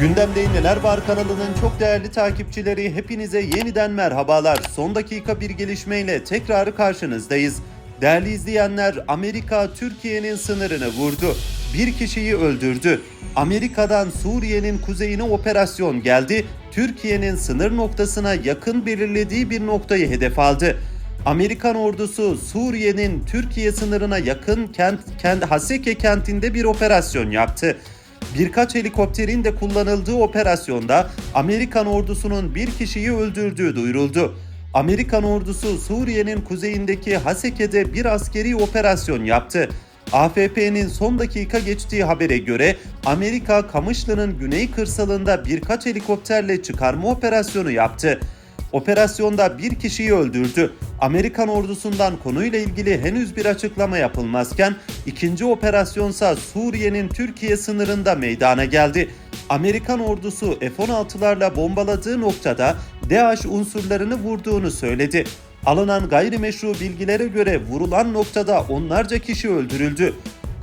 Gündemde Neler Var kanalının çok değerli takipçileri hepinize yeniden merhabalar. Son dakika bir gelişmeyle tekrar karşınızdayız. Değerli izleyenler Amerika Türkiye'nin sınırını vurdu. Bir kişiyi öldürdü. Amerika'dan Suriye'nin kuzeyine operasyon geldi. Türkiye'nin sınır noktasına yakın belirlediği bir noktayı hedef aldı. Amerikan ordusu Suriye'nin Türkiye sınırına yakın kent, kent Haseke kentinde bir operasyon yaptı. Birkaç helikopterin de kullanıldığı operasyonda Amerikan ordusunun bir kişiyi öldürdüğü duyuruldu. Amerikan ordusu Suriye'nin kuzeyindeki Haseke'de bir askeri operasyon yaptı. AFP'nin son dakika geçtiği habere göre Amerika Kamışlı'nın güney kırsalında birkaç helikopterle çıkarma operasyonu yaptı. Operasyonda bir kişiyi öldürdü. Amerikan ordusundan konuyla ilgili henüz bir açıklama yapılmazken ikinci operasyonsa Suriye'nin Türkiye sınırında meydana geldi. Amerikan ordusu F-16'larla bombaladığı noktada DAEŞ unsurlarını vurduğunu söyledi. Alınan gayrimeşru bilgilere göre vurulan noktada onlarca kişi öldürüldü.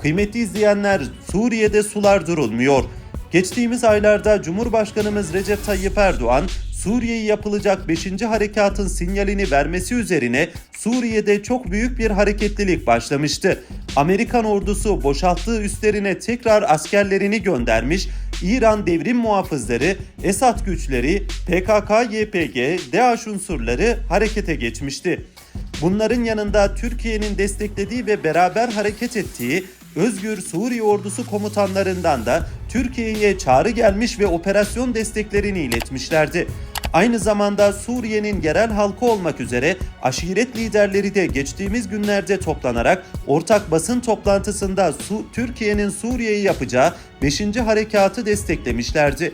Kıymetli izleyenler Suriye'de sular durulmuyor. Geçtiğimiz aylarda Cumhurbaşkanımız Recep Tayyip Erdoğan Suriye'yi yapılacak 5. harekatın sinyalini vermesi üzerine Suriye'de çok büyük bir hareketlilik başlamıştı. Amerikan ordusu boşalttığı üstlerine tekrar askerlerini göndermiş, İran devrim muhafızları, Esad güçleri, PKK-YPG, DAEŞ unsurları harekete geçmişti. Bunların yanında Türkiye'nin desteklediği ve beraber hareket ettiği Özgür Suriye Ordusu komutanlarından da Türkiye'ye çağrı gelmiş ve operasyon desteklerini iletmişlerdi. Aynı zamanda Suriye'nin yerel halkı olmak üzere aşiret liderleri de geçtiğimiz günlerde toplanarak ortak basın toplantısında Su- Türkiye'nin Suriye'yi yapacağı 5. harekatı desteklemişlerdi.